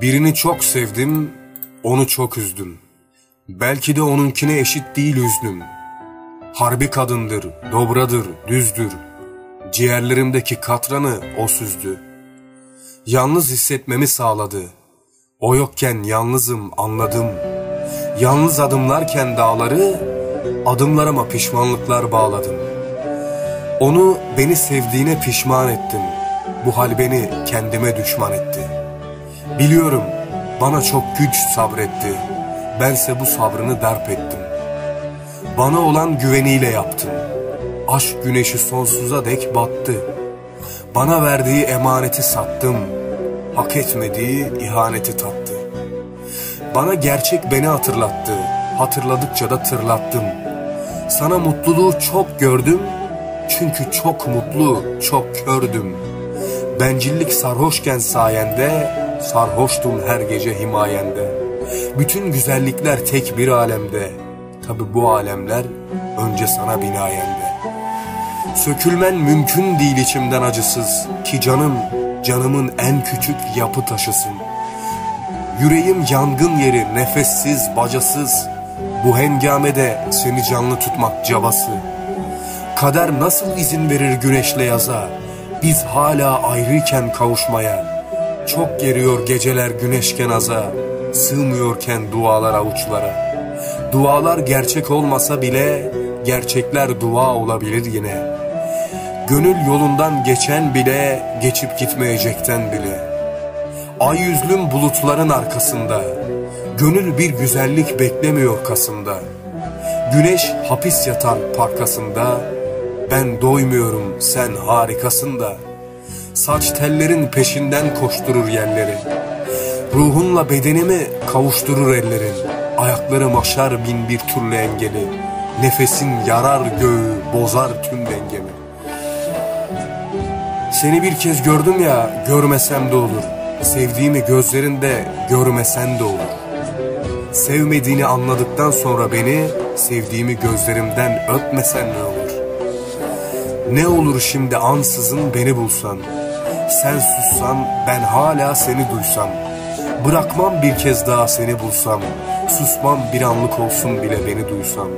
Birini çok sevdim, onu çok üzdüm. Belki de onunkine eşit değil üzdüm. Harbi kadındır, dobradır, düzdür. Ciğerlerimdeki katranı o süzdü. Yalnız hissetmemi sağladı. O yokken yalnızım anladım. Yalnız adımlarken dağları, adımlarıma pişmanlıklar bağladım. Onu beni sevdiğine pişman ettim. Bu hal beni kendime düşman etti.'' Biliyorum bana çok güç sabretti. Bense bu sabrını darp ettim. Bana olan güveniyle yaptım. Aşk güneşi sonsuza dek battı. Bana verdiği emaneti sattım. Hak etmediği ihaneti tattı. Bana gerçek beni hatırlattı. Hatırladıkça da tırlattım. Sana mutluluğu çok gördüm. Çünkü çok mutlu, çok kördüm. Bencillik sarhoşken sayende Sarhoştum her gece himayende. Bütün güzellikler tek bir alemde. Tabi bu alemler önce sana binayende. Sökülmen mümkün değil içimden acısız ki canım canımın en küçük yapı taşısın. Yüreğim yangın yeri nefessiz bacasız. Bu hengamede seni canlı tutmak cabası. Kader nasıl izin verir güneşle yaza? Biz hala ayrıyken kavuşmaya. Çok geriyor geceler güneşken aza, sığmıyorken dualar avuçlara. Dualar gerçek olmasa bile, gerçekler dua olabilir yine. Gönül yolundan geçen bile, geçip gitmeyecekten bile. Ay yüzlüm bulutların arkasında, gönül bir güzellik beklemiyor kasında. Güneş hapis yatan parkasında, ben doymuyorum sen harikasın da.'' Saç tellerin peşinden koşturur yerleri. Ruhunla bedenimi kavuşturur ellerin. Ayaklarım aşar bin bir türlü engeli. Nefesin yarar göğü, bozar tüm dengemi. Seni bir kez gördüm ya, görmesem de olur. Sevdiğimi gözlerinde görmesen de olur. Sevmediğini anladıktan sonra beni, sevdiğimi gözlerimden öpmesen ne olur? Ne olur şimdi ansızın beni bulsan, sen sussan ben hala seni duysam. Bırakmam bir kez daha seni bulsam. Susmam bir anlık olsun bile beni duysam